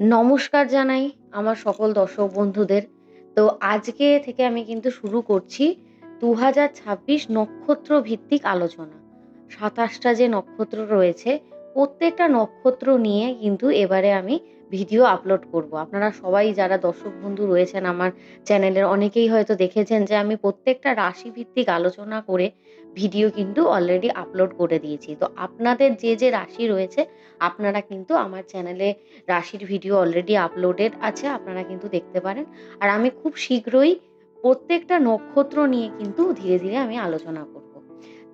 নমস্কার জানাই আমার সকল দর্শক বন্ধুদের। তো আজকে থেকে আমি কিন্তু শুরু করছি ২০২৬ নক্ষত্র ভিত্তিক আলোচনা। সাতাশটা যে নক্ষত্র রয়েছে, প্রত্যেকটা নক্ষত্র নিয়ে কিন্তু এবারে আমি ভিডিও আপলোড করব। আপনারা সবাই যারা দর্শক বন্ধু রয়েছেন আমার চ্যানেলের অনেকেই হয়তো দেখেছেন যে আমি প্রত্যেকটা রাশি ভিত্তিক আলোচনা করে ভিডিও কিন্তু অলরেডি আপলোড করে দিয়েছি। তো আপনাদের যে, যে রাশি রয়েছে আপনারা কিন্তু আমার চ্যানেলে রাশির ভিডিও অলরেডি আপলোডেড আছে। আপনারা কিন্তু দেখতে পারেন। আর আমি খুব শীঘ্রই প্রত্যেকটা নক্ষত্র নিয়ে কিন্তু ধীরে, ধীরে আমি আলোচনা করব।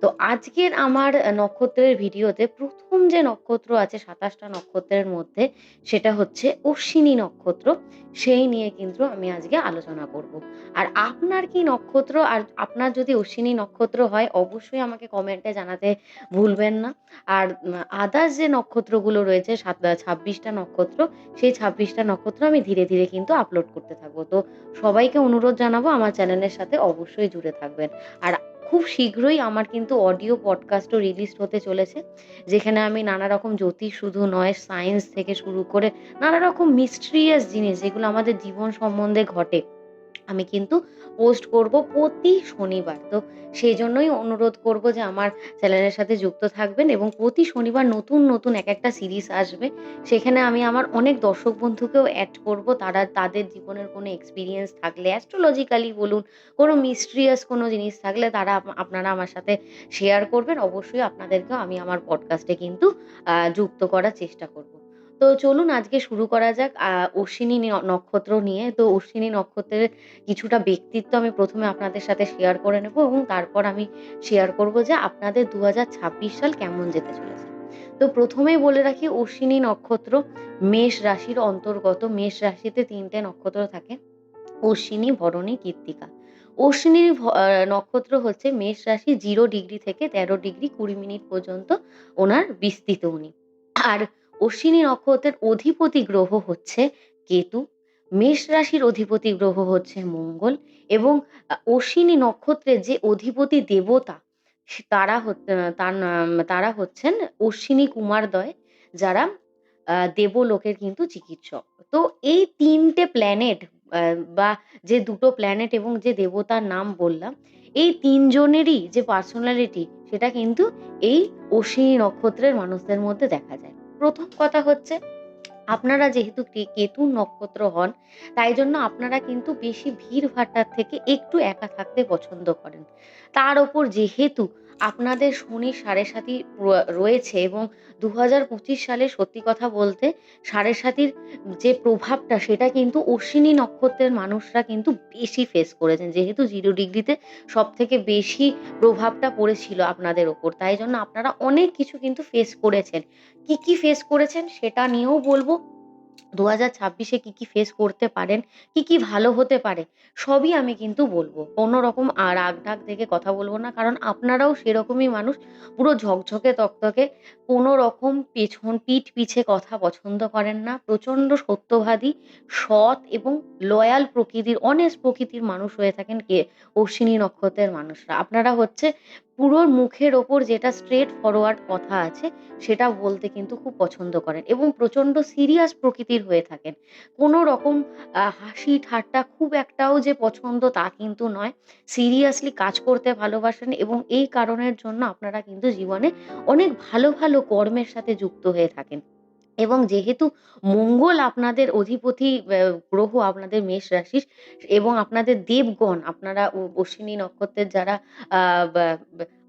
তো আজকের আমার নক্ষত্রের ভিডিওতে প্রথম যে নক্ষত্র আছে সাতাশটা নক্ষত্রের মধ্যে সেটা হচ্ছে অশ্বিনী নক্ষত্র। সেই নিয়ে কিন্তু আমি আজকে আলোচনা করব। আর আপনার কি নক্ষত্র আর আপনার যদি অশ্বিনী নক্ষত্র হয় অবশ্যই আমাকে কমেন্টে জানাতে ভুলবেন না। আর আদার্স যে নক্ষত্রগুলো রয়েছে সাত ছাব্বিশটা নক্ষত্র, সেই ছাব্বিশটা নক্ষত্র আমি ধীরে, ধীরে কিন্তু আপলোড করতে থাকব তো সবাইকে অনুরোধ জানাব আমার চ্যানেলের সাথে অবশ্যই জুড়ে থাকবেন। আর খুব শীঘ্রই আমার কিন্তু অডিও পডকাস্টও রিলিজ হতে চলেছে। যেখানে আমি নানা রকম জ্যোতিষ শুধু নয়, সায়েন্স থেকে শুরু করে নানা রকম মিস্ট্রিয়াস জিনিস যেগুলো আমাদের জীবন সম্বন্ধে ঘটে, আমি কিন্তু পোস্ট করব প্রতি শনিবার। তো সেই জন্যই অনুরোধ করব যে আমার চ্যানেলের সাথে যুক্ত থাকবেন এবং প্রতি শনিবার নতুন, নতুন এক একটা সিরিজ আসবে। সেখানে আমি আমার অনেক দর্শক বন্ধুকেও অ্যাড করব। তারা তাদের জীবনের কোনো এক্সপিরিয়েন্স থাকলে অ্যাস্ট্রোলজিক্যালি বলুন, কোনো মিস্ট্রিয়াস কোনো জিনিস থাকলে তারা আপনারা আমার সাথে শেয়ার করবেন। অবশ্যই আপনাদেরকেও আমি আমার পডকাস্টে কিন্তু যুক্ত করার চেষ্টা করব। তো চলুন আজকে শুরু করা যাক অশ্বিনী নক্ষত্র নিয়ে। তো অশ্বিনী নক্ষত্রের কিছুটা ব্যক্তিত্ব আমি প্রথমে আপনাদের সাথে শেয়ার করে নেব এবং তারপর আমি শেয়ার করব যে আপনাদের ২০২৬ সাল কেমন যেতে চলেছে। তো প্রথমেই বলে রাখি অশ্বিনী নক্ষত্র মেষ রাশির অন্তর্গত। মেষ রাশিতে তিনটে নক্ষত্র থাকে। অশ্বিনী, ভরণী, কৃত্তিকা। অশ্বিনীর নক্ষত্র হচ্ছে মেষ রাশি জিরো ডিগ্রি থেকে ১৩ ডিগ্রি ২০ মিনিট পর্যন্ত ওনার বিস্তৃত উনি। আর অশ্বিনী নক্ষত্রের অধিপতি গ্রহ হচ্ছে কেতু। মেষ রাশির অধিপতি গ্রহ হচ্ছে মঙ্গল এবং অশ্বিনী নক্ষত্রের যে অধিপতি দেবতা তারা তার হচ্ছেন অশ্বিনী কুমারদ্বয় যারা দেবলোকের কিন্তু চিকিৎসক। তো এই তিনটে প্ল্যানেট বা যে দুটো প্ল্যানেট এবং যে দেবতার নাম বললাম, এই তিনজনেরই যে পার্সোনালিটি সেটা কিন্তু এই অশ্বিনী নক্ষত্রের মানুষদের মধ্যে দেখা যায়। ১ম কথা হচ্ছে আপনারা যেহেতু কেতু নক্ষত্র হন, তাই জন্য আপনারা কিন্তু বেশি ভিড়-ভাট্টার থেকে একটু একা থাকতে পছন্দ করেন। তার ওপর যেহেতু আপনাদের শনির সাড়ে-সাতি র রয়েছে এবং ২০২৫ সালে সত্যি কথা বলতে সাড়ে-সাতির যে প্রভাবটা সেটা কিন্তু অশ্বিনী নক্ষত্রের মানুষরা কিন্তু বেশি ফেস করেছেন। যেহেতু জিরো ডিগ্রিতে সব থেকে বেশি প্রভাবটা পড়েছিল আপনাদের ওপর। তাই জন্য আপনারা অনেক কিছু কিন্তু ফেস করেছেন। কি, কি ফেস করেছেন সেটা নিয়েও বলব। ২০২৬ ছাব্বিশে কি, কি ফেস করতে পারেন, কি, কি ভালো হতে পারে সবই আমি কিন্তু বলব কোনো রকম আ রাগ-ঢাক দেখে কথা বলব না। কারণ আপনারাও সেরকমই মানুষ। পুরো ঝকঝকে তকতকে কোনো রকম পেছন পিঠ পিছে কথা পছন্দ করেন না। প্রচণ্ড সত্যবাদী, সৎ এবং লয়াল প্রকৃতির অনেস্ট প্রকৃতির মানুষ হয়ে থাকেন কে অশ্বিনী নক্ষত্রের মানুষরা। আপনারা হচ্ছে পুরো মুখের ওপর যেটা স্ট্রেট ফরওয়ার্ড কথা আছে সেটা বলতে কিন্তু খুব পছন্দ করেন এবং প্রচণ্ড সিরিয়াস প্রকৃতির হয়ে থাকেন। কোনো রকম আ হাসি-ঠাট্টা খুব একটাও যে পছন্দ তা কিন্তু নয়। সিরিয়াসলি কাজ করতে ভালোবাসেন এবং এই কারণের জন্য আপনারা কিন্তু জীবনে অনেক ভালো, ভালো কর্মের সাথে যুক্ত হয়ে থাকেন। এবং যেহেতু মঙ্গল আপনাদের অধিপতি গ্রহ আপনাদের মেষ রাশির এবং আপনাদের দেবগণ, আপনারা অশ্বিনী নক্ষত্রের যারা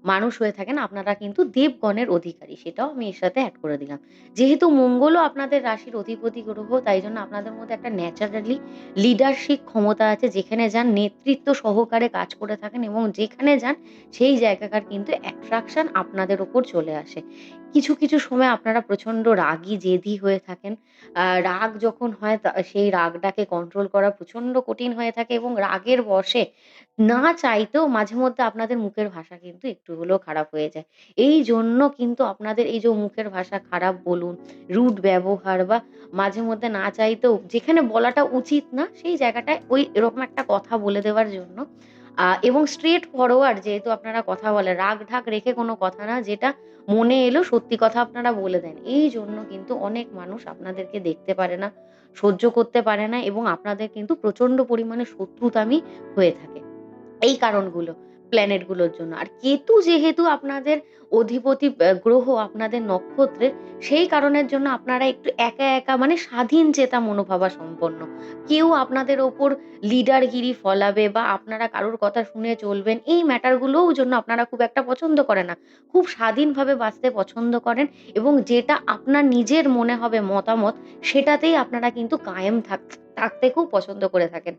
মানুষ হয়ে থাকেন, আপনারা কিন্তু দেবগণের অধিকারী। সেটাও আমি এর সাথে অ্যাড করে দিলাম। যেহেতু মঙ্গলও আপনাদের রাশির অধিপতি গ্রহ, তাই জন্য আপনাদের মধ্যে একটা ন্যাচারালি লিডারশিপ ক্ষমতা আছে। যেখানে যান নেতৃত্ব সহকারে কাজ করে থাকেন এবং যেখানে যান সেই জায়গাকার কিন্তু অ্যাট্রাকশন আপনাদের উপর চলে আসে। কিছু, কিছু সময় আপনারা প্রচণ্ড রাগী, জেদি হয়ে থাকেন। আ রাগ যখন হয় তা সেই রাগটাকে কন্ট্রোল করা প্রচণ্ড কঠিন হয়ে থাকে এবং রাগের বশে না চাইতেও মাঝে মধ্যে আপনাদের মুখের ভাষা কিন্তু একটু হলেও খারাপ হয়ে যায়। এই জন্য কিন্তু আপনাদের এই যে মুখের ভাষা খারাপ বলুন, রুড ব্যবহার বা মাঝে মধ্যে না চাইতেও যেখানে বলাটা উচিত না সেই জায়গাটায় ওই এরকম একটা কথা বলে দেওয়ার জন্য এবং স্ট্রেট ফরওয়ার্ড যেহেতু আপনারা কথা বলেন, রাগ-ঢাক রেখে কোনো কথা না, যেটা মনে এলো সত্যি কথা আপনারা বলে দেন। এই জন্য কিন্তু অনেক মানুষ আপনাদেরকে দেখতে পারে না, সহ্য করতে পারে না এবং আপনাদের কিন্তু প্রচণ্ড পরিমাণে শত্রুতামি হয়ে থাকে। এই কারণগুলো, প্ল্যানেটগুলোর জন্য। আর কেতু যেহেতু আপনাদের অধিপতি গ্রহ আপনাদের নক্ষত্রের, সেই কারণের জন্য আপনারা একটু একা, একা মানে স্বাধীন চেতা মনোভাবা সম্পন্ন। কেউ আপনাদের ওপর লিডারগিরি ফলাবে বা আপনারা কারোর কথা শুনে চলবেন, এই ম্যাটার গুলোও জন্য আপনারা খুব একটা পছন্দ করে না। খুব স্বাধীনভাবে বাঁচতে পছন্দ করেন এবং যেটা আপনার নিজের মনে হবে মতামত, সেটাতেই আপনারা কিন্তু কায়েম থাক থাকতে খুব পছন্দ করে থাকেন।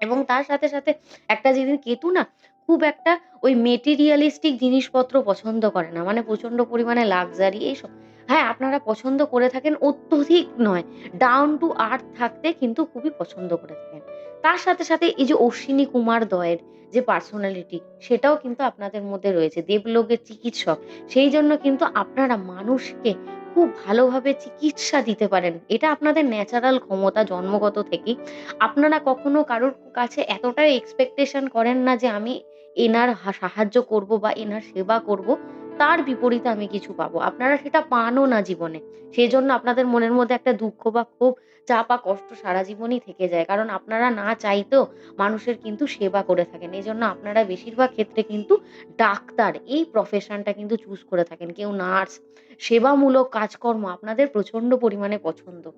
এবং তার সাথে, সাথে একটা জিনিস কেতু না খুব একটা ওই মেটেরিয়ালিস্টিক জিনিসপত্র পছন্দ করে না। মানে প্রচণ্ড পরিমাণে লাক্সারি এইসব। হ্যাঁ, আপনারা পছন্দ করে থাকেন অত্যধিক নয়, ডাউন টু আর্থ থাকতে কিন্তু খুবই পছন্দ করে থাকেন। তার সাথে, সাথে এই যে অশ্বিনী কুমার দয়ের যে পার্সোনালিটি, সেটাও কিন্তু আপনাদের মধ্যে রয়েছে। দেবলোকের চিকিৎসক। সেই জন্য কিন্তু আপনারা মানুষকে খুব ভালোভাবে চিকিৎসা দিতে পারেন। এটা আপনাদের ন্যাচারাল ক্ষমতা জন্মগত থেকেই। আপনারা কখনো কারোর কাছে এতটাই এক্সপেকটেশন করেন না যে আমি এনার সাহায্য করব বা এনার সেবা করব, তার বিপরীতে আমি কিছু পাবো। আপনারা সেটা পানও না জীবনে। সেই জন্য আপনাদের মনের মধ্যে একটা দুঃখ বা ক্ষোভ, চাপা কষ্ট সারা জীবনই থেকে যায়। কারণ আপনারা না চাইতেও মানুষের কিন্তু সেবা করে থাকেন। এই জন্য আপনারা বেশিরভাগ ক্ষেত্রে কিন্তু ডাক্তার এই প্রফেশনটা কিন্তু চুজ করে থাকেন। কেউ নার্স, সেবামূলক কাজকর্ম আপনাদের প্রচণ্ড পরিমাণে পছন্দ।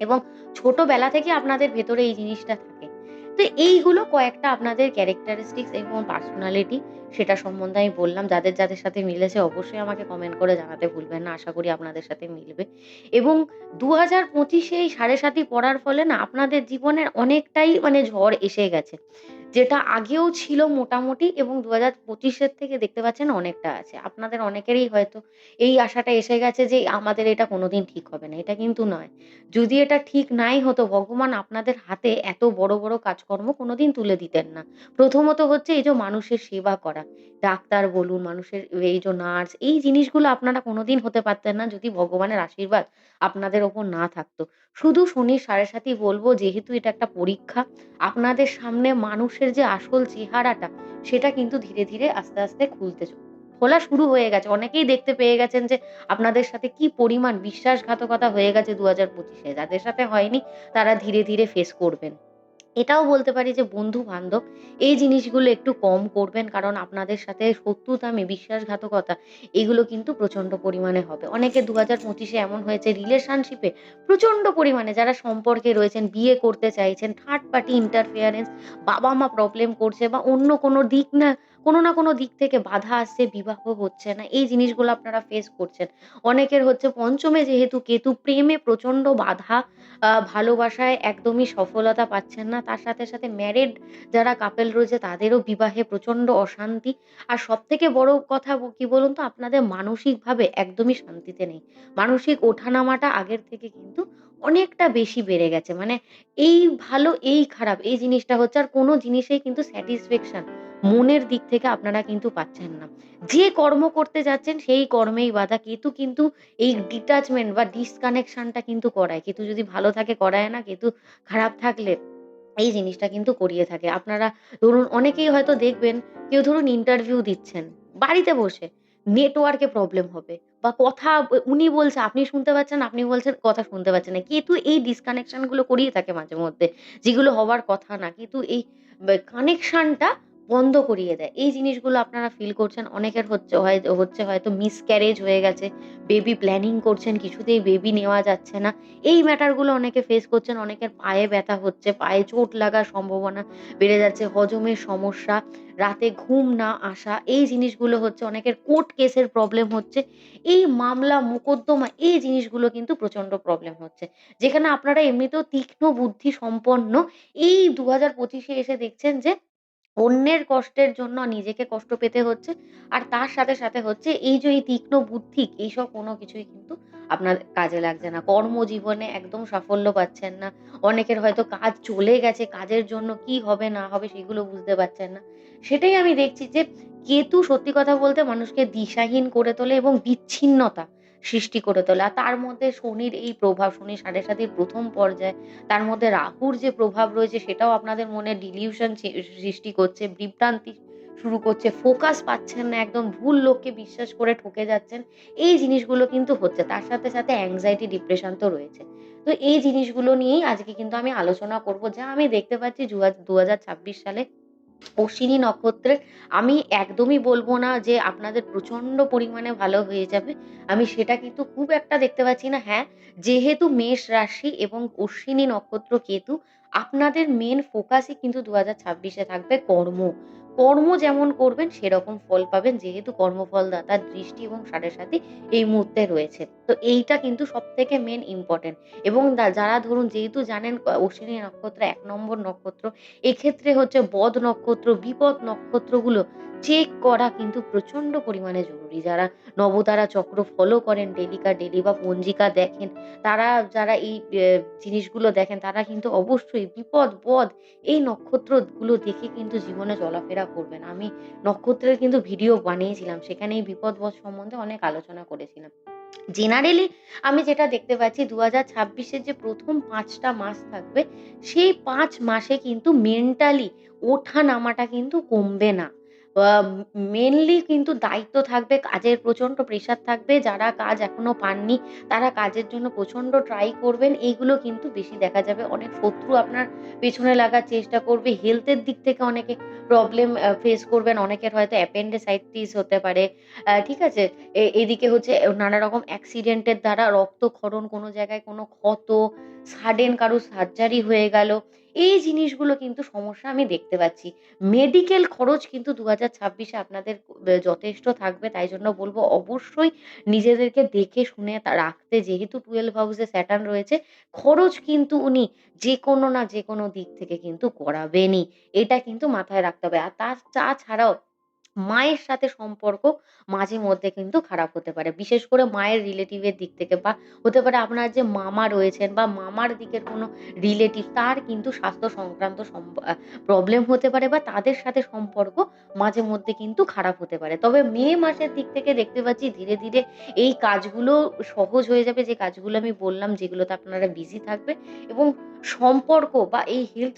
এবং ছোটবেলা থেকে আপনাদের ভেতরে এই জিনিসটা থাকে। তো এইগুলো কয়েকটা আপনাদের ক্যারেক্টারিস্টিক্স এবং পার্সোনালিটি সেটা সম্বন্ধে আমি বললাম। যাদের, যাদের সাথে মিলেছে অবশ্যই আমাকে কমেন্ট করে জানাতে ভুলবেন না। আশা করি আপনাদের সাথে মিলবে। এবং দু হাজার পঁচিশে এই সাড়ে সাতি পড়ার ফলে না আপনাদের জীবনের অনেকটাই মানে ঝড় এসে গেছে। যেটা আগেও ছিল মোটামুটি এবং দু হাজার পঁচিশের থেকে দেখতে পাচ্ছেন অনেকটা আছে। আপনাদের অনেকেরই হয়তো এই আশাটা এসে গেছে যে আমাদের এটা কোনোদিন ঠিক হবে না। এটা কিন্তু নয়। যদি এটা ঠিক নাই হতো ভগবান আপনাদের হাতে এত বড়, বড় কাজকর্ম কোনোদিন তুলে দিতেন না। প্রথমত হচ্ছে এই যে মানুষের সেবা করা। ডাক্তার বলুন, মানুষের এই যে নার্স, এই জিনিসগুলো আপনারা কোনোদিন হতে পারতেন না যদি ভগবানের আশীর্বাদ আপনাদের ওপর না থাকতো। শুধু শনির সাড়ে সাতি বলব যেহেতু এটা একটা পরীক্ষা, আপনাদের সামনে মানুষের যে আসল চেহারাটা, সেটা কিন্তু ধীরে, ধীরে আস্তে, আস্তে খুলতে খোলা শুরু হয়ে গেছে। অনেকেই দেখতে পেয়ে গেছেন যে আপনাদের সাথে কি পরিমাণ বিশ্বাসঘাতকতা হয়ে গেছে দু হাজার পঁচিশে যাদের সাথে হয়নি তারা ধীরে, ধীরে ফেস করবেন। এটাও বলতে পারি যে বন্ধু-বান্ধব এই জিনিসগুলো একটু কম করবেন। কারণ আপনাদের সাথে শত্রুতামি, বিশ্বাসঘাতকতা এগুলো কিন্তু প্রচণ্ড পরিমাণে হবে। অনেকে দু হাজার পঁচিশে এমন হয়েছে রিলেশনশিপে প্রচণ্ড পরিমাণে যারা সম্পর্কে রয়েছেন, বিয়ে করতে চাইছেন, থার্ড পার্টি ইন্টারফেয়ারেন্স, বাবা-মা প্রবলেম করছে বা অন্য কোনো দিক না কোনো না কোনো দিক থেকে বাধা আসছে, বিবাহ হচ্ছে না। এই জিনিসগুলো আপনারা ফেস করছেন। অনেকের হচ্ছে পঞ্চমে যেহেতু কেতু, প্রেমে প্রচণ্ড বাধা, ভালোবাসায় একদমই সফলতা পাচ্ছেন না। তার সাথে, সাথে ম্যারিড যারা কাপল রয়েছে তাদেরও বিবাহে প্রচণ্ড অশান্তি। আর সব থেকে বড় কথা কি বলুন তো? আপনাদের মানসিকভাবে একদমই শান্তিতে নেই। মানসিক ওঠানামাটা আগের থেকে কিন্তু অনেকটা বেশি বেড়ে গেছে। মানে এই ভালো, এই খারাপ এই জিনিসটা হচ্ছে। আর কোনো জিনিসেই কিন্তু স্যাটিসফ্যাকশন মনের দিক থেকে আপনারা কিন্তু পাচ্ছেন না। যে কর্ম করতে যাচ্ছেন সেই কর্মেই বাধা। কেতু কিন্তু এই ডিটাচমেন্ট বা ডিসকানেকশন টা কিন্তু করায়। কেতু যদি ভালো থাকে করায় না, কেতু খারাপ থাকলে এই জিনিসটা কিন্তু করিয়ে থাকে। আপনারা ধরুন অনেকেই হয়তো দেখবেন কেউ ধরুন ইন্টারভিউ দিচ্ছেন, বাড়িতে বসে। নেটওয়ার্ক প্রবলেম হবে বা কথা উনি বলছে আপনি শুনতে পাচ্ছেন, আপনি বলছেন কথা শুনতে পাচ্ছেন না। কিন্তু এই ডিসকানেকশনগুলো করিয়ে থাকে মাঝে মধ্যে। যেগুলো হওয়ার কথা না। কিন্তু এই কানেকশনটা বন্ধ করিয়ে দেয়। এই জিনিসগুলো আপনারা ফিল করছেন। অনেকের হচ্ছে হয় হচ্ছে হয়তো মিসক্যারেজ হয়ে গেছে। বেবি প্ল্যানিং করছেন, কিছুতেই বেবি নেওয়া যাচ্ছে না। এই ম্যাটারগুলো অনেকে ফেস করছেন। অনেকের পায়ে ব্যথা হচ্ছে, পায়ে চোট লাগার সম্ভাবনা বেড়ে যাচ্ছে, হজমের সমস্যা, রাতে ঘুম না আসা, এই জিনিসগুলো হচ্ছে। অনেকের কোর্ট কেসের প্রবলেম হচ্ছে। এই মামলা, মোকদ্দমা এই জিনিসগুলো কিন্তু প্রচণ্ড প্রবলেম হচ্ছে। যেখানে আপনারা এমনিতেও তীক্ষ্ণ বুদ্ধি সম্পন্ন, এই দু হাজার পঁচিশে এসে দেখছেন যে অন্যের কষ্টের জন্য নিজেকে কষ্ট পেতে হচ্ছে। আর তার সাথে, সাথে হচ্ছে এই যে এই তীক্ষ্ণ বুদ্ধি এইসব কোনো কিছুই কিন্তু আপনার কাজে লাগছে না। কর্মজীবনে একদম সাফল্য পাচ্ছেন না। অনেকের হয়তো কাজ চলে গেছে, কাজের জন্য কি হবে না হবে সেগুলো বুঝতে পারছেন না। সেটাই আমি দেখছি যে কেতু সত্যি কথা বলতে মানুষকে দিশাহীন করে তোলে এবং বিচ্ছিন্নতা সৃষ্টি করে তোলে। তার মধ্যে শনির এই প্রভাব, শনি সাড়ে সাতির প্রথম পর্যায়ে তার মধ্যে রাহুর যে প্রভাব রয়েছে সেটাও আপনাদের মনে ডিলিউশন সৃষ্টি করছে, বিভ্রান্তি শুরু করছে, ফোকাস পাচ্ছেন না, একদম ভুল লোককে বিশ্বাস করে ঠকে যাচ্ছেন। এই জিনিসগুলো কিন্তু হচ্ছে। তার সাথে, সাথে অ্যাংজাইটি, ডিপ্রেশন তো রয়েছে। তো এই জিনিসগুলো নিয়েই আজকে কিন্তু আমি আলোচনা করব যা আমি দেখতে পাচ্ছি জুয়া ২০২৬ সালে অশ্বিনী নক্ষত্রের আমি একদমই বলব না যে আপনাদের প্রচণ্ড পরিমাণে ভালো হয়ে যাবে। আমি সেটা কিন্তু খুব একটা দেখতে পাচ্ছি না। হ্যাঁ, যেহেতু মেষ রাশি এবং অশ্বিনী নক্ষত্র কেতু আপনাদের মেন ফোকাসই কিন্তু দু হাজার ছাব্বিশে থাকবে কর্ম। কর্ম যেমন করবেন সেরকম ফল পাবেন যেহেতু কর্মফলদাতার দৃষ্টি এবং সাথে সাথে এই মুহূর্তে রয়েছে। তো এইটা কিন্তু সব থেকে মেন ইম্পর্টেন্ট এবং যারা ধরুন যেহেতু জানেন অশ্বিনী নক্ষত্র এক নম্বর নক্ষত্র, এক্ষেত্রে হচ্ছে বদ নক্ষত্র, বিপদ নক্ষত্রগুলো চেক করা কিন্তু প্রচণ্ড পরিমাণে জরুরি। যারা নবতারা চক্র ফলো করেন ডেলিকা ডেলি বা পঞ্জিকা দেখেন, তারা যারা এই জিনিসগুলো দেখেন তারা কিন্তু অবশ্যই বিপদ, বদ এই নক্ষত্রগুলো দেখে কিন্তু জীবনে চলাফেরা করবেন। আমি নক্ষত্রের কিন্তু ভিডিও বানিয়েছিলাম। সেখানে এই বিপদ, বদ সম্বন্ধে অনেক আলোচনা করেছিলাম। জেনারেলি আমি যেটা দেখতে পাচ্ছি দু হাজার ছাব্বিশের যে ১ম ৫ টা মাস থাকবে, সেই পাঁচ মাসে কিন্তু মেন্টালি ওঠা-নামাটা কিন্তু কমবে না। আ মেইনলি কিন্তু দায়িত্ব থাকবে, কাজের প্রচণ্ড প্রেশার থাকবে। যারা কাজ এখনও পাননি তারা কাজের জন্য প্রচণ্ড ট্রাই করবেন। এইগুলো কিন্তু বেশি দেখা যাবে। অনেক শত্রু আপনার পেছনে লাগার চেষ্টা করবে। হেলথের দিক থেকে অনেকে প্রবলেম ফেস করবেন। অনেকের হয়তো অ্যাপেন্ডিসাইটিস হতে পারে। আ ঠিক আছে? এ এদিকে হচ্ছে নানা রকম অ্যাক্সিডেন্টের দ্বারা রক্তক্ষরণ, কোনো জায়গায় কোনো ক্ষত, সাডেন কারও সার্জারি হয়ে গেল। এই জিনিসগুলো কিন্তু সমস্যা আমি দেখতে পাচ্ছি। মেডিকেল খরচ কিন্তু দু হাজার ছাব্বিশে আপনাদের যথেষ্ট থাকবে। তাই জন্য বলব অবশ্যই নিজেদেরকে দেখে শুনে রাখতে যেহেতু 12 হাউসে স্যাটার্ন রয়েছে, খরচ কিন্তু উনি যে কোনো না যে কোনো দিক থেকে কিন্তু করাবেনই। এটা কিন্তু মাথায় রাখতে হবে। আর তা তাছাড়াও মায়ের সাথে সম্পর্ক মাঝে মধ্যে কিন্তু খারাপ হতে পারে। বিশেষ করে মায়ের রিলেটিভ এর দিক থেকে বা হতে পারে আপনার যে মামা রয়েছেন বা মামার দিকের কোনো রিলেটিভ তার কিন্তু স্বাস্থ্য সংক্রান্ত প্রবলেম হতে পারে বা তাদের সাথে সম্পর্ক মাঝে মধ্যে কিন্তু খারাপ হতে পারে। তবে মে মাসের দিক থেকে দেখতে পাচ্ছি ধীরে, ধীরে এই কাজগুলো সহজ হয়ে যাবে যে কাজগুলো আমি বললাম যেগুলোতে আপনারা বিজি থাকবে এবং সম্পর্ক বা এই হেলথ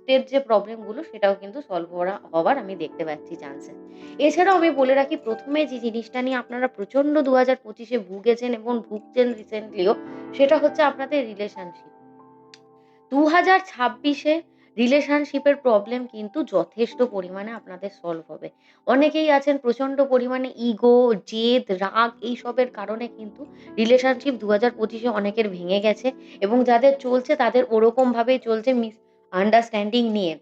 রিলেটেড যে প্রবলেমগুলো সেটাও কিন্তু সলভ হরা হবার আমি দেখতে পাচ্ছি চান্সেস। এছাড়াও আমি বলে রাখি ১ম এ যে জিনিসটা নিয়ে আপনারা প্রচণ্ড ২০২৫ এ ভুগেছেন এবং ভুগছেন রিসেন্টলিও সেটা হচ্ছে আপনাদের রিলেশনশিপ। ২০২৬ এ রিলেশনশিপের প্রবলেম কিন্তু যথেষ্ট পরিমাণে আপনাদের সলভ হবে। অনেকেই আছেন প্রচণ্ড পরিমাণে ইগো, জেদ, রাগ এইসবের কারণে কিন্তু রিলেশনশিপ ২০২৫ পঁচিশে অনেকের ভেঙে গেছে এবং যাদের চলছে তাদের ওরকমভাবেই চলছে মিস আন্ডারস্ট্যান্ডিং নিয়ে।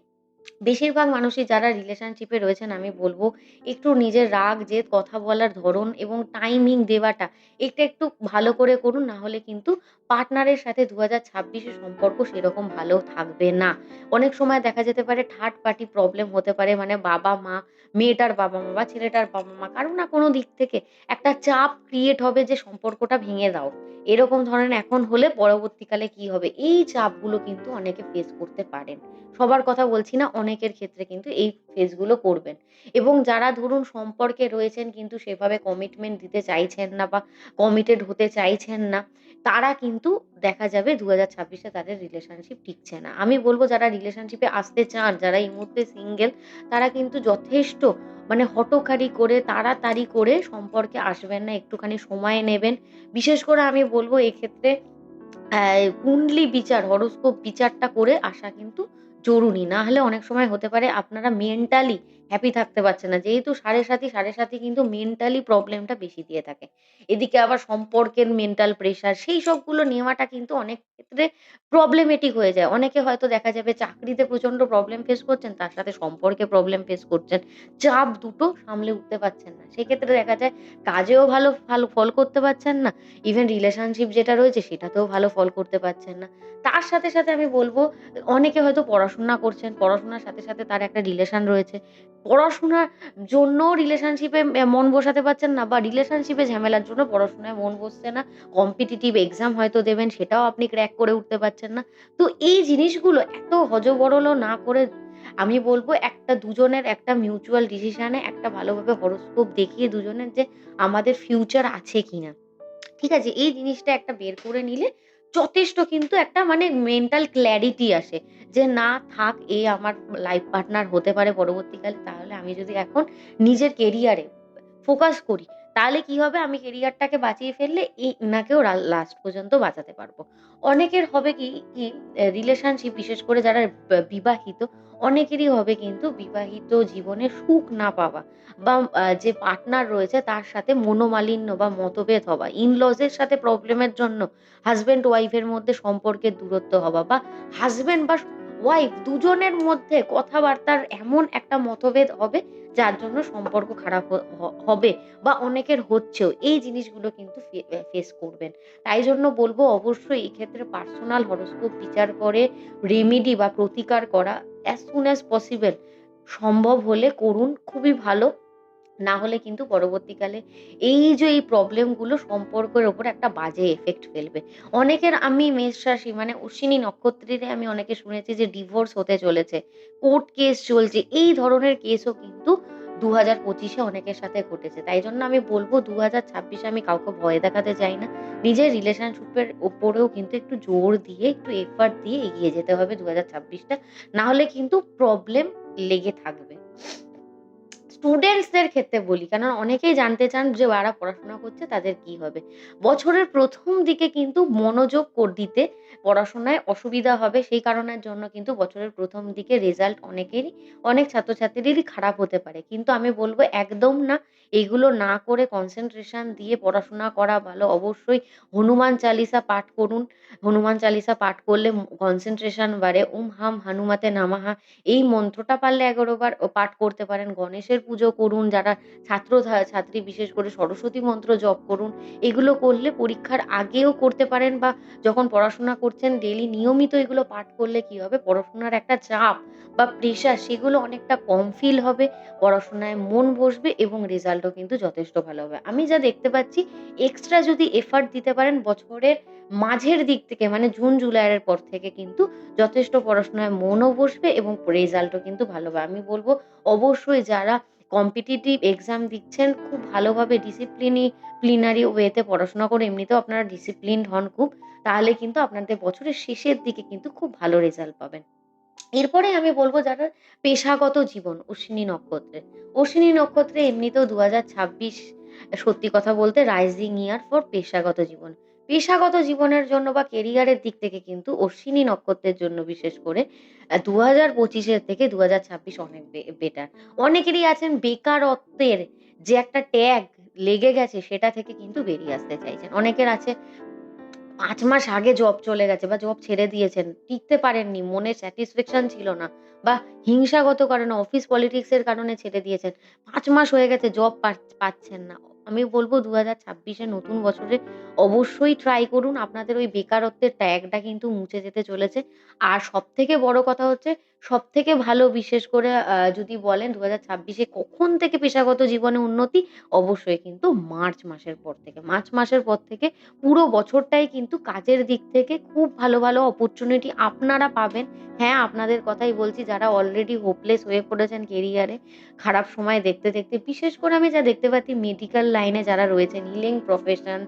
বেশিরভাগ মানুষই যারা রিলেশনশিপে রয়েছেন আমি বলব একটু নিজের রাগ, জেদ, কথা বলার ধরন এবং টাইমিং দেওয়াটা এটা একটু ভালো করে করুন। না হলে কিন্তু পার্টনারের সাথে ২০২৬ এ সম্পর্ক সেরকম ভালো থাকবে না। অনেক সময় দেখা যেতে পারে থার্ড পার্টি প্রবলেম হতে পারে মানে বাবা-মা, মেয়েটার বাবা-মা বা ছেলেটার বাবা-মা কারও না কোনো দিক থেকে একটা চাপ ক্রিয়েট হবে যে সম্পর্কটা ভেঙে দাও। এরকম ধরনের এখন হলে পরবর্তীকালে কি হবে? এই চাপগুলো কিন্তু অনেকে ফেস করতে পারেন। সবার কথা বলছি না, অনেকের ক্ষেত্রে কিন্তু এই ফেজগুলো করবেন এবং যারা ধরুন সম্পর্কে রয়েছেন কিন্তু সেভাবে কমিটমেন্ট দিতে চাইছেন না বা কমিটেড হতে চাইছেন না, তারা কিন্তু দেখা যাবে দু হাজার ছাব্বিশে তাদের রিলেশনশিপ টিকছে না। আমি বলব যারা রিলেশনশিপে আসতে চান, যারা এই মুহূর্তে সিঙ্গেল তারা কিন্তু যথেষ্ট মানে হঠকারি করে তাড়াতাড়ি করে সম্পর্কে আসবেন না। একটুখানি সময় নেবেন। বিশেষ করে আমি বলব এক্ষেত্রে অ্যা কুণ্ডলী বিচার, হরস্কোপ বিচারটা করে আসা কিন্তু জরুরি। না হলে অনেক সময় হতে পারে আপনারা মেন্টালি হ্যাপি থাকতে পারছে না। যেহেতু সাড়ে সাতি, সাড়ে সাতি কিন্তু মেন্টালি প্রবলেমটা বেশি দিয়ে থাকে। এদিকে আবার সম্পর্কের মেন্টাল প্রেশার সেই সবগুলো নেওয়াটা কিন্তু অনেক ক্ষেত্রে প্রবলেমেটিক হয়ে যায়। অনেকে হয়তো দেখা যাবে চাকরিতে প্রচণ্ড প্রবলেম ফেস করছেন, তার সাথে সম্পর্কে প্রবলেম ফেস করছেন। চাপ দুটো সামলে উঠতে পারছেন না। সেক্ষেত্রে দেখা যায় কাজেও ভালো ভালো ফল করতে পারছেন না। ইভেন রিলেশনশিপ যেটা রয়েছে সেটাতেও ভালো ফল করতে পারছেন না। তার সাথে, সাথে আমি বলব অনেকে হয়তো পড়াশোনা করছেন, পড়াশোনার সাথে, সাথে তার একটা রিলেশন রয়েছে। পড়াশোনার জন্য রিলেশনশিপে মন বসাতে পারছেন না বা রিলেশনশিপে ঝামেলার জন্য পড়াশোনায় মন বসছে না। কম্পিটিটিভ এক্সাম হয়তো দেবেন, সেটাও আপনি ক্র্যাক করে উঠতে পারছেন না। তো এই জিনিসগুলো এত হযবরল না করে আমি বলব একটা দুজনের একটা মিউচুয়াল ডিসিশানে একটা ভালোভাবে হরস্কোপ দেখিয়ে দুজনের যে আমাদের ফিউচার আছে কিনা ঠিক আছে? এই জিনিসটা একটা বের করে নিলে যথেষ্ট কিন্তু একটা মানে মেন্টাল ক্ল্যারিটি আসে। যে না থাক এ আমার লাইফ পার্টনার হতে পারে পরবর্তীকালে। তাহলে আমি যদি এখন নিজের কেরিয়ারে ফোকাস করি, তাহলে কি হবে আমি কেরিয়ারটাকে বাঁচিয়ে ফেললে এই উনাকেও রা লাস্ট পর্যন্ত বাঁচাতে পারব। অনেকের হবে কি, কি রিলেশনশিপ বিশেষ করে যারা বিবাহিত, অনেকেরই হবে কিন্তু বিবাহিত জীবনে সুখ না পাওয়া বা যে পার্টনার রয়েছে তার সাথে মনোমালিন্য বা মতভেদ হওয়া, ইন-লজ এর সাথে প্রবলেমের জন্য হাসব্যান্ড ওয়াইফ এর মধ্যে সম্পর্কের দূরত্ব হওয়া বা হাসব্যান্ড বা ওয়াইফ দুজনের মধ্যে কথাবার্তার এমন একটা মতভেদ হবে যার জন্য সম্পর্ক খারাপ হবে বা অনেকের হচ্ছেও। এই জিনিসগুলো কিন্তু ফেস করবেন। তাই জন্য বলব অবশ্যই এক্ষেত্রে পার্সোনাল হরস্কোপ বিচার করে রেমিডি বা প্রতিকার করা অ্যাজ সুন অ্যাজ পসিবল সম্ভব হলে করুন, খুবই ভালো। না হলে কিন্তু পরবর্তীকালে এই যে এই প্রবলেমগুলো সম্পর্কের উপর একটা বাজে এফেক্ট ফেলবে। অনেকের আমি মেষ রাশি মানে অশ্বিনী নক্ষত্রেরই আমি অনেকে শুনেছি যে ডিভোর্স হতে চলেছে, কোর্ট কেস চলছে। এই ধরনের কেসও কিন্তু দু হাজার পঁচিশে অনেকের সাথে ঘটেছে। তাই জন্য আমি বলব ২০২৬ ছাব্বিশে আমি কাউকে ভয় দেখাতে চাই না। নিজের রিলেশনশিপের ওপরেও কিন্তু একটু জোর দিয়ে, একটু এফার্ট দিয়ে এগিয়ে যেতে হবে ২০২৬ টা। না হলে কিন্তু প্রবলেম লেগে থাকবে। স্টুডেন্টস দের ক্ষেত্রে বলি, কারণ অনেকেই জানতে চান যে যারা পড়াশোনা করছে তাদের কি হবে? বছরের প্রথম দিকে কিন্তু মনোযোগ কর দিতে পড়াশোনায় অসুবিধা হবে। সেই কারণের জন্য কিন্তু বছরের প্রথম দিকে রেজাল্ট অনেকেরই, অনেক ছাত্রছাত্রীরই খারাপ হতে পারে। কিন্তু আমি বলব একদম না। এগুলো না করে কনসেনট্রেশন দিয়ে পড়াশোনা করা ভালো। অবশ্যই হনুমান চালিসা পাঠ করুন। হনুমান চালিসা পাঠ করলে কনসেনট্রেশন বাড়ে। ওম হাম হানুমাতে নামাহা এই মন্ত্রটা পারলে ১১ বার পাঠ করতে পারেন। গণেশের পুজো করুন। যারা ছাত্র ছাত্রী বিশেষ করে সরস্বতী মন্ত্র জপ করুন। এগুলো করলে পরীক্ষার আগেও করতে পারেন বা যখন পড়াশোনা করছেন ডেইলি নিয়মিত এগুলো পাঠ করলে কি হবে? পড়াশোনার একটা চাপ বা প্রেশার সেগুলো অনেকটা কম ফিল হবে। পড়াশোনায় মন বসবে এবং রেজাল্টও কিন্তু যথেষ্ট ভালো হবে। আমি যা দেখতে পাচ্ছি এক্সট্রা যদি এফর্ট দিতে পারেন, বছরের মাঝের দিক থেকে মানে জুন জুলাই এর পর থেকে কিন্তু যথেষ্ট পড়াশোনায় মনও বসবে এবং রেজাল্টও কিন্তু ভালো হবে। আমি বলব, অবশ্যই যারা কম্পিটিটিভ এক্সাম দিচ্ছেন, খুব ভালোভাবে ডিসিপ্লিনি প্লিনারি ওয়েতে পড়াশোনা করে, এমনিতেও আপনারা ডিসিপ্লিন হন খুব। তাহলে কিন্তু আপনাদের বছরের শেষের দিকে কিন্তু খুব ভালো রেজাল্ট পাবেন। এরপরে আমি বলব যারা পেশাগত জীবন, অশ্বিনী নক্ষত্রে অশ্বিনী নক্ষত্রে এমনিতেও ২০২৬ সত্যি কথা বলতে রাইজিং ইয়ার ফর পেশাগত জীবন। পেশাগত জীবনের জন্য বা কেরিয়ারের দিক থেকে কিন্তু অশ্বিনী নক্ষত্রের জন্য বিশেষ করে আ ২০২৫ এর থেকে ২০২৬ অনেক বে বেটার। অনেকেরই আছেন বেকারত্বের যে একটা ট্যাগ লেগে গেছে, সেটা থেকে কিন্তু বেরিয়ে আসতে চাইছেন। অনেকের আছে ৫ মাস আগে জব চলে গেছে বা জব ছেড়ে দিয়েছেন। টিকতে পারেননি। মনে স্যাটিসফ্যাকশন ছিল না বা হিংসাগত কারণে অফিস পলিটিক্স এর কারণে ছেড়ে দিয়েছেন। পাঁচ মাস হয়ে গেছে জব পাচ্ছেন না। আমি বলব দু হাজার ছাব্বিশে নতুন বছরে অবশ্যই ট্রাই করুন। আপনাদের ওই বেকারত্বের ট্যাগটা কিন্তু মুছে যেতে চলেছে। আর সব থেকে বড় কথা হচ্ছে সবথেকে ভালো বিশেষ করে যদি বলেন ২০২৬ এ কখন থেকে পেশাগত জীবনে উন্নতি? অবশ্যই কিন্তু মার্চ মাসের পর থেকে। মার্চ মাসের পর থেকে পুরো বছরটাই কিন্তু কাজের দিক থেকে খুব ভালো, ভালো অপরচুনিটি আপনারা পাবেন। হ্যাঁ, আপনাদের কথাই বলছি যারা অলরেডি হোপলেস হয়ে পড়েছেন কেরিয়ারে খারাপ সময় দেখতে, দেখতে বিশেষ করে আমি যা দেখতে পাচ্ছি মেডিকেল লাইনে যারা রয়েছেন, হিলিং প্রফেশন,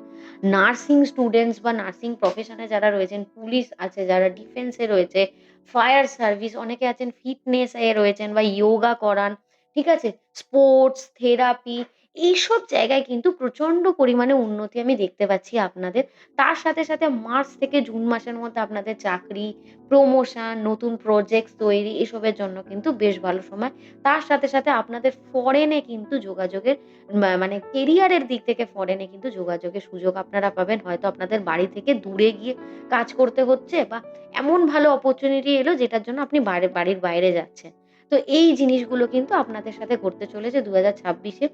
নার্সিং স্টুডেন্টস বা নার্সিং প্রফেশন যারা রয়েছেন, পুলিশ আছে যারা ডিফেন্স রয়েছে, ফায়ার সার্ভিস অনেকে আছেন ফিটনেস এ রয়েছেন বা ইয়োগা করান। ঠিক আছে? স্পোর্টস, থেরাপি এইসব জায়গায় কিন্তু প্রচণ্ড পরিমাণে উন্নতি আমি দেখতে পাচ্ছি আপনাদের। তার সাথে, সাথে মার্চ থেকে জুন মাসের মধ্যে আপনাদের চাকরি, প্রমোশন, নতুন প্রজেক্টস তৈরি এসবের জন্য কিন্তু বেশ ভালো সময়। তার সাথে, সাথে আপনাদের ফরেন কিন্তু যোগাযোগের মানে কেরিয়ারের দিক থেকে ফরেন কিন্তু যোগাযোগের সুযোগ আপনারা পাবেন। হয়তো আপনাদের বাড়ি থেকে দূরে গিয়ে কাজ করতে হচ্ছে বা এমন ভালো অপরচুনিটি এলো যেটার জন্য আপনি বাড়ি বাড়ির বাইরে যাচ্ছেন। তো এই জিনিসগুলো কিন্তু আপনাদের সাথে ঘটতে চলেছে ২০২৬ এ।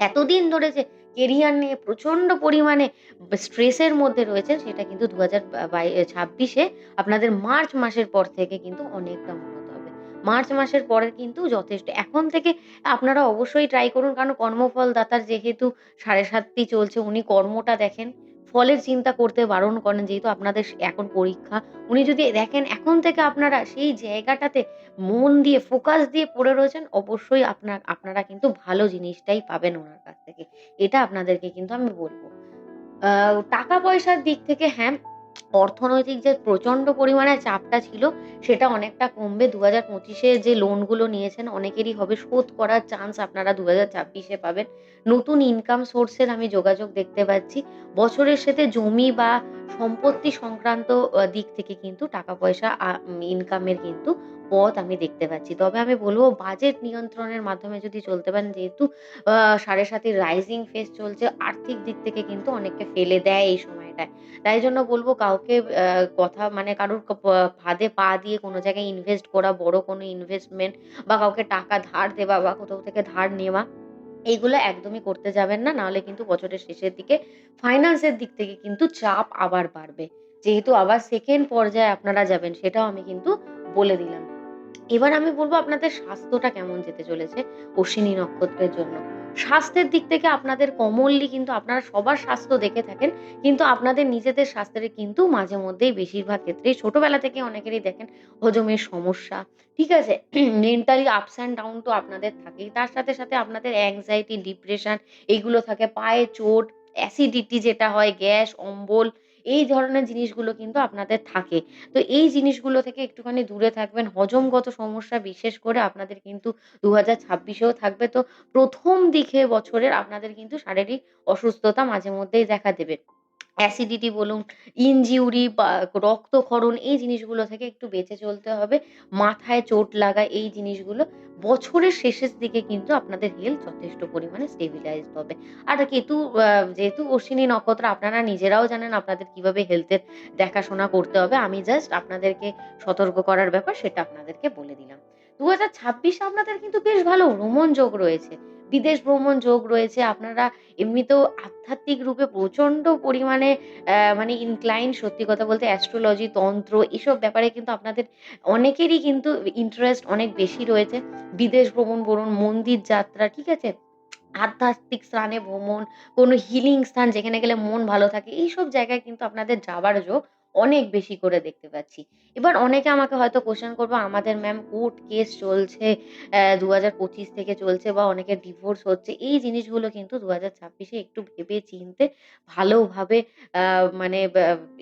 এতদিন ধরে যে কেরিয়ার নিয়ে প্রচণ্ড পরিমাণে স্ট্রেসের মধ্যে রয়েছেন সেটা কিন্তু ২০০০ বা, বাই ২৬ আপনাদের মার্চ মাসের পর থেকে কিন্তু অনেকটা উন্নত হবে। মার্চ মাসের পরে কিন্তু যথেষ্ট এখন থেকে আপনারা অবশ্যই ট্রাই করুন, কারণ কর্মফলদাতার যেহেতু সাড়ে সাতটি চলছে, উনি কর্মটা দেখেন। ফলের চিন্তা করতে বারণ করেন যেহেতু আপনাদের এখন পরীক্ষা। উনি যদি দেখেন এখন থেকে আপনারা সেই জায়গাটাতে মন দিয়ে ফোকাস দিয়ে পড়ে রয়েছেন অবশ্যই আপনার আপনারা কিন্তু ভালো জিনিসটাই পাবেন ওনার কাছ থেকে। এটা আপনাদেরকে কিন্তু আমি বলব টাকা পয়সার দিক থেকে হ্যাঁ, অর্থনৈতিক যে প্রচণ্ড পরিমাণে চাপটা ছিল সেটা অনেকটা কমবে। দু হাজার পঁচিশে যে লোনগুলো নিয়েছেন অনেকেরই হবে শোধ করার চান্স আপনারা দু হাজার ছাব্বিশে পাবেন। নতুন ইনকাম সোর্স এর আমি যোগাযোগ দেখতে পাচ্ছি। বছরের শেষে জমি বা সম্পত্তি সংক্রান্ত দিক থেকে কিন্তু টাকা পয়সা ইনকামের কিন্তু পথ আমি দেখতে পাচ্ছি। তবে আমি বলব বাজেট নিয়ন্ত্রণের মাধ্যমে যদি চলতে পারেন যেহেতু ৭.৭ এর রাইজিং ফেজ চলছে আর্থিক দিক থেকে কিন্তু অনেককে ফেলে দেয় এই সময়টায়। তাই জন্য বলব কাউকে কথা মানে কারোর ফাঁদে পা দিয়ে কোনো জায়গায় ইনভেস্ট করা, বড় কোনো ইনভেস্টমেন্ট বা কাউকে টাকা ধার দেওয়া বা কোথাও থেকে ধার নেওয়া, এগুলো একদমই করতে যাবেন না। নাহলে কিন্তু বছরের শেষের দিকে ফাইন্যান্সের দিক থেকে কিন্তু চাপ আবার বাড়বে। যেহেতু আবার সেকেন্ড পর্যায়ে আপনারা যাবেন, সেটাও আমি কিন্তু বলে দিলাম। এবার আমি বলব আপনাদের স্বাস্থ্যটা কেমন যেতে চলেছে অশ্বিনী নক্ষত্রের জন্য। স্বাস্থ্যের দিক থেকে আপনাদের কমনলি কিন্তু আপনারা সবার স্বাস্থ্য দেখে থাকেন। কিন্তু আপনাদের নিজেদের স্বাস্থ্যের কিন্তু মাঝে মধ্যেই বেশিরভাগ ক্ষেত্রেই ছোটবেলা থেকে অনেকেরই দেখেন হজমের সমস্যা, ঠিক আছে? মেন্টালি আপস অ্যান্ড ডাউন তো আপনাদের থাকেই। তার সাথে, সাথে আপনাদের অ্যাংজাইটি, ডিপ্রেশন এগুলো থাকে। পায়ে চোট, অ্যাসিডিটি যেটা হয়, গ্যাস, অম্বল এই ধরনের জিনিসগুলো কিন্তু আপনাদের থাকে। তো এই জিনিসগুলো থেকে একটুখানি দূরে থাকবেন। হজমগত সমস্যা বিশেষ করে আপনাদের কিন্তু দু হাজার ছাব্বিশেও থাকবে। তো প্রথম দিকে বছরের আপনাদের কিন্তু শারীরিক অসুস্থতা মাঝে মধ্যেই দেখা দেবে। অ্যাসিডিটি বলুন, ইনজিউরি বা রক্তক্ষরণ এই জিনিসগুলো থেকে একটু বেঁচে চলতে হবে। মাথায় চোট লাগা এই জিনিসগুলো বছরের শেষের দিকে কিন্তু আপনাদের হেলথ যথেষ্ট পরিমাণে স্টেবিলাইজড হবে। আর কেতু যেহেতু অশ্বিনী নক্ষত্র আপনারা নিজেরাও জানেন আপনাদের কীভাবে হেলথের দেখাশোনা করতে হবে। আমি জাস্ট আপনাদেরকে সতর্ক করার ব্যাপার সেটা আপনাদেরকে বলে দিলাম। ২০২৬ এ আপনাদের কিন্তু বেশ ভালো ভ্রমণ যোগ রয়েছে। বিদেশ ভ্রমণ যোগ রয়েছে। আপনারা এমনিতেও আধ্যাত্মিক রূপে প্রচণ্ড পরিমাণে মানে ইনক্লাইন সত্যি কথা বলতে অ্যাস্ট্রোলজি, তন্ত্র এসব ব্যাপারে কিন্তু আপনাদের অনেকেরই কিন্তু ইন্টারেস্ট অনেক বেশি রয়েছে। বিদেশ ভ্রমণ বলুন, মন্দির যাত্রা, ঠিক আছে? আধ্যাত্মিক স্থানে ভ্রমণ, কোনো হিলিং স্থান যেখানে গেলে মন ভালো থাকে। এইসব জায়গায় কিন্তু আপনাদের যাবার যোগ অনেক বেশি করে দেখতে পাচ্ছি। এবার অনেকে আমাকে হয়তো কোয়েশ্চেন করবে আমাদের ম্যাম কোর্ট কেস চলছে, অ্যা ২০২৫ থেকে চলছে বা অনেকের ডিভোর্স হচ্ছে। এই জিনিসগুলো কিন্তু ২০২৬ ছাব্বিশে একটু ভেবে চিনতে ভালোভাবে মানে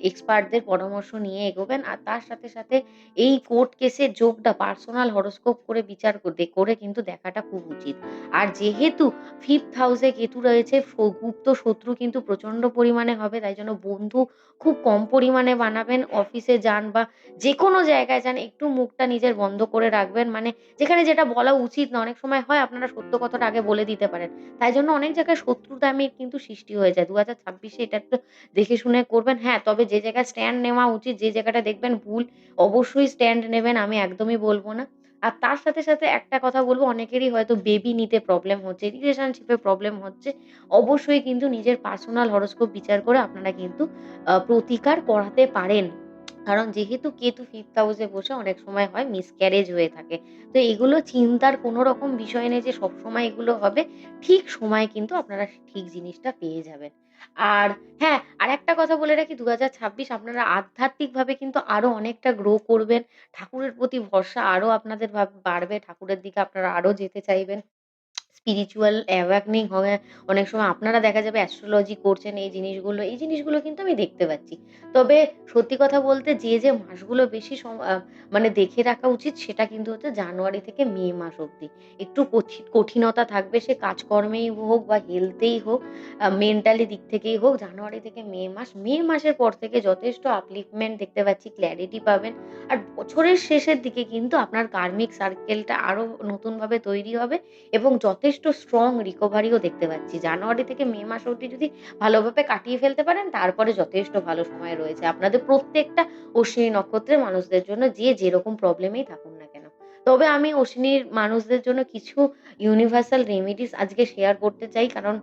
এক্সপার্টদের পরামর্শ নিয়ে এগোবেন। আর তার সাথে, সাথে এই কোর্ট কেসের যোগটা পার্সোনাল হরোস্কোপ করে বিচার করে কিন্তু দেখাটা খুব উচিত। আর যেহেতু 5th হাউস কেতু রয়েছে গুপ্ত শত্রু কিন্তু প্রচণ্ড পরিমাণে হবে। তাই জন্য বন্ধু খুব কম পরিমাণে বানাবেন। অফিসে যান বা যে কোনো জায়গায় যান একটু মুখটা নিজের বন্ধ করে রাখবেন। মানে যেখানে যেটা বলা উচিত না অনেক সময় হয় আপনারা সত্য কথাটা আগে বলে দিতে পারেন। তাই জন্য অনেক জায়গায় শত্রুতা আমি কিন্তু সৃষ্টি হয়ে যায়। দু হাজার ছাব্বিশে এটা একটু দেখে শুনে করবেন। হ্যাঁ, তবে যে জায়গায় স্ট্যান্ড নেওয়া উচিত, যে জায়গাটা দেখবেন ভুল অবশ্যই স্ট্যান্ড নেবেন আমি একদমই বলব না। আর তার সাথে, সাথে একটা কথা বলব অনেকেরই হয়তো বেবি নিতে প্রবলেম হচ্ছে, রিলেশনশিপে প্রবলেম হচ্ছে। অবশ্যই কিন্তু নিজের পার্সোনাল হরস্কোপ বিচার করে আপনারা কিন্তু প্রতিকার করাতে পারেন। কারণ যেহেতু কেতু ফিফথ হাউসে বসে অনেক সময় হয় মিসক্যারেজ হয়ে থাকে। তো এগুলো চিন্তার কোনো রকম বিষয় নেই যে সবসময় এগুলো হবে। ঠিক সময় কিন্তু আপনারা ঠিক জিনিসটা পেয়ে যাবেন। আর হ্যাঁ, আর একটা কথা বলে রাখি ২০২৬ আপনারা আধ্যাত্মিকভাবে কিন্তু আরও অনেকটা গ্রো করবেন। ঠাকুরের প্রতি ভরসা আরও আপনাদের বাড়বে। ঠাকুরের দিকে আপনারা আরও যেতে চাইবেন। স্পিরিচুয়াল অ্যাওয়াকেনিং হবে। অনেক সময় আপনারা দেখা যাবে অ্যাস্ট্রোলজি করছেন এই জিনিসগুলো, এই জিনিসগুলো কিন্তু আমি দেখতে পাচ্ছি। তবে সত্যি কথা বলতে যে, যে মাসগুলো বেশি মানে দেখে রাখা উচিত সেটা কিন্তু হচ্ছে জানুয়ারি থেকে মে মাস অবধি। একটু কঠি কঠিনতা থাকবে সে কাজকর্মেই হোক বা হেলথেই হোক, মেন্টালি দিক থেকেই হোক জানুয়ারি থেকে মে মাস। মে মাসের পর থেকে যথেষ্ট আপলিফটমেন্ট দেখতে পাচ্ছি, ক্ল্যারিটি পাবেন। আর বছরের শেষের দিকে কিন্তু আপনার কার্মিক সার্কেলটা আরও নতুনভাবে তৈরি হবে এবং যথেষ্ট স্ট্রং রিকভারিও দেখতে পাচ্ছি। জানুয়ারি থেকে মে মাস অবধি যদি ভালোভাবে কাটিয়ে ফেলতে পারেন, তারপরে যথেষ্ট ভালো সময় রয়েছে। আপনাদের প্রত্যেকটা অশ্বিনী নক্ষত্রের মানুষদের জন্য যে যেরকম প্রবলেমেই থাকুন না কেন। তবে আমি অশ্বিনীর মানুষদের জন্য কিছু ইউনিভার্সাল রেমিডিস আজকে শেয়ার করতে চাই। কারণ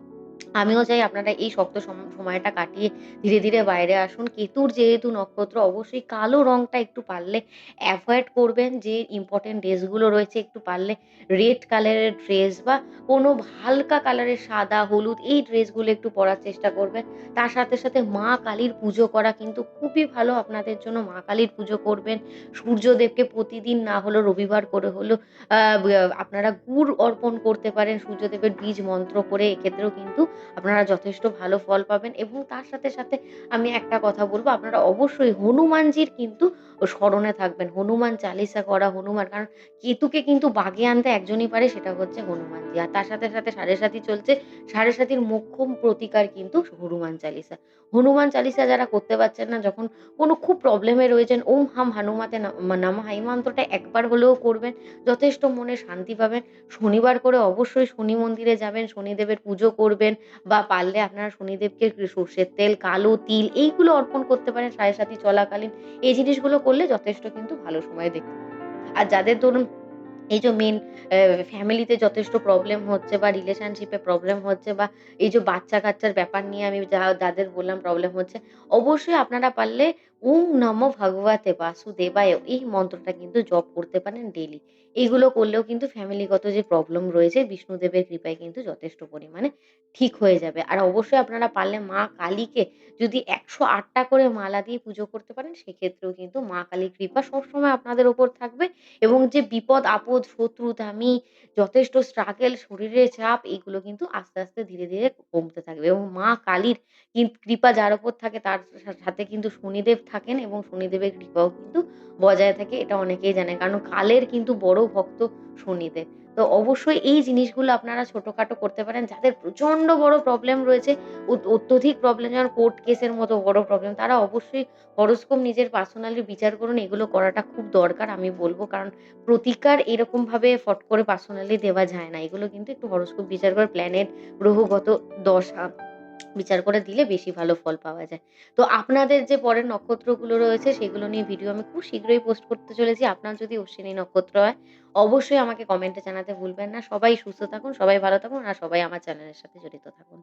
আমিও চাই আপনারা এই শক্ত সম সময়টা কাটিয়ে ধীরে, ধীরে বাইরে আসুন। কেতুর যেহেতু নক্ষত্র অবশ্যই কালো রংটা একটু পারলে অ্যাভয়েড করবেন। যে ইম্পর্টেন্ট ডেজগুলো রয়েছে একটু পারলে রেড কালারের ড্রেস বা কোনো হালকা কালারের সাদা, হলুদ এই ড্রেসগুলো একটু পরার চেষ্টা করবেন। তার সাথে, সাথে মা কালীর পুজো করা কিন্তু খুবই ভালো আপনাদের জন্য। মা কালীর পুজো করবেন। সূর্যদেবকে প্রতিদিন না হলেও রবিবার করে হলেও আপনারা গুড় অর্পণ করতে পারেন সূর্যদেবের বীজ মন্ত্র করে। এক্ষেত্রেও কিন্তু আপনারা যথেষ্ট ভালো ফল পাবেন এবং তার সাথে, সাথে আমি একটা কথা বলব আপনারা অবশ্যই হনুমানজির কিন্তু স্মরণে থাকবেন। হনুমান চালিসা করা, হনুমান কারণ কেতুকে কিন্তু বাগে আনতে একজনই পারে সেটা হচ্ছে হনুমানজি। আর তার সাথে, সাথে সাড়ে সাতি চলছে। সাড়ে সাতির মোক্ষম প্রতিকার কিন্তু হনুমান চালিসা। হনুমান চালিসা যারা করতে পারছেন না যখন কোনো খুব প্রবলেমে রয়েছেন ওম হাম হানুমাতে নাম এই মন্ত্রটা একবার হলেও করবেন। যথেষ্ট মনে শান্তি পাবেন। শনিবার করে অবশ্যই শনি মন্দিরে যাবেন, শনিদেবের পুজো করবেন বা পারলে আপনারা শনিদেবকে সর্ষের তেল, কালো তিল এইগুলো অর্পণ করতে পারেন সাড়ে সাতি চলাকালীন। এই জিনিসগুলো করলে যথেষ্ট কিন্তু ভালো সময় দেখতে আর যাদের ধরুন এই যে মেন ফ্যামিলিতে যথেষ্ট প্রবলেম হচ্ছে বা রিলেশনশিপে প্রবলেম হচ্ছে বা এই যে বাচ্চা-কাচ্চার ব্যাপার নিয়ে আমি যা যাদের বললাম প্রবলেম হচ্ছে, অবশ্যই আপনারা পারলে ওম নমো ভগবতে বাসুদেবায় এই মন্ত্রটা কিন্তু জপ করতে পারেন ডেইলি। এগুলো করলেও কিন্তু ফ্যামিলিগত যে প্রবলেম রয়েছে বিষ্ণুদেবের কৃপায় কিন্তু যথেষ্ট পরিমাণে ঠিক হয়ে যাবে। আর অবশ্যই আপনারা পারলে মা কালীকে যদি একশো আটটা করে মালা দিয়ে পুজো করতে পারেন সেক্ষেত্রেও কিন্তু মা কালীর কৃপা সবসময় আপনাদের ওপর থাকবে এবং যে বিপদ-আপদ, শত্রুতামি, যথেষ্ট স্ট্রাগেল শরীরের চাপ এগুলো কিন্তু আস্তে, আস্তে ধীরে, ধীরে কমতে থাকবে এবং মা কালীর কৃপা যার ওপর থাকে তার সাথে কিন্তু শনিদেব থাকেন এবং শনিদেবের কৃপাও কিন্তু বজায় থাকে। এটা অনেকেই জানে। কারণ কালের কিন্তু বড় ভক্ত শনিদেব। তো অবশ্যই এই জিনিসগুলো আপনারা ছোটখাটো করতে পারেন। যাদের প্রচণ্ড বড় প্রবলেম রয়েছে, অত্যধিক প্রবলেম যেমন কোর্ট কেসের মতো বড় প্রবলেম তারা অবশ্যই হরোস্কোপ নিজের পার্সোনালি বিচার করুন। এগুলো করাটা খুব দরকার আমি বলব কারণ প্রতিকার এরকমভাবে ফট করে পার্সোনালি দেওয়া যায় না। এগুলো কিন্তু একটু হরোস্কোপ বিচার করে প্ল্যানেট, গ্রহগত দশা বিচার করে দিলে বেশি ভালো ফল পাওয়া যায়। তো আপনাদের যে পরের নক্ষত্রগুলো রয়েছে সেগুলো নিয়ে ভিডিও আমি খুব শীঘ্রই পোস্ট করতে চলেছি। আপনার যদি অশ্বিনী নক্ষত্র হয় অবশ্যই আমাকে কমেন্টে জানাতে ভুলবেন না। সবাই সুস্থ থাকুন, সবাই ভালো থাকুন আর সবাই আমার চ্যানেলের সাথে জড়িত থাকুন।